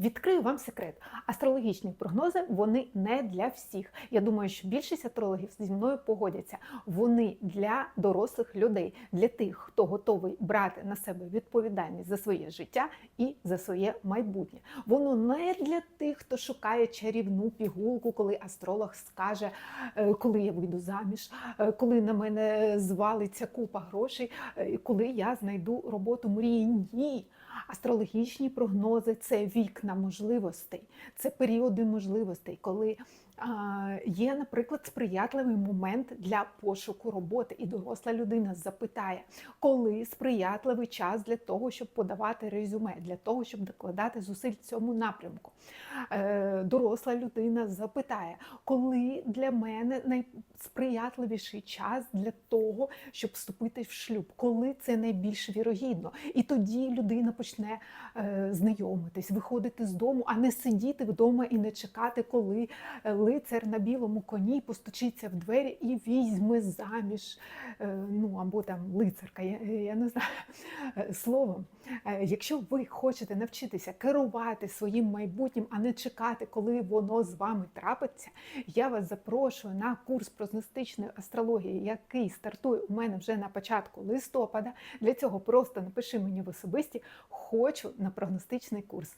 Відкрию вам секрет. Астрологічні прогнози вони не для всіх. Я думаю, що більшість астрологів зі мною погодяться. Вони для дорослих людей, для тих, хто готовий брати на себе відповідальність за своє життя і за своє майбутнє. Воно не для тих, хто шукає чарівну пігулку, коли астролог скаже, е, коли я вийду заміж, е, коли на мене звалиться купа грошей, е, коли я знайду роботу мрії. Ні. Астрологічні прогнози це вікна можливостей, це періоди можливостей, коли є, наприклад, сприятливий момент для пошуку роботи, і доросла людина запитає, коли сприятливий час для того, щоб подавати резюме, для того, щоб докладати зусиль в цьому напрямку. Е, Доросла людина запитає, коли для мене найсприятливіший час для того, щоб вступити в шлюб, коли це найбільш вірогідно. І тоді людина почне е, знайомитись, виходити з дому, а не сидіти вдома і не чекати, коли е, лицар на білому коні постучиться в двері і візьме заміж. Е, ну або там лицарка, я, я не знаю Е, словом. е, Якщо ви хочете навчитися керувати своїм майбутнім, а не чекати, коли воно з вами трапиться, я вас запрошую на курс прогностичної астрології, який стартує у мене вже на початку листопада. Для цього просто напиши мені в особисті хочу на прогностичний курс.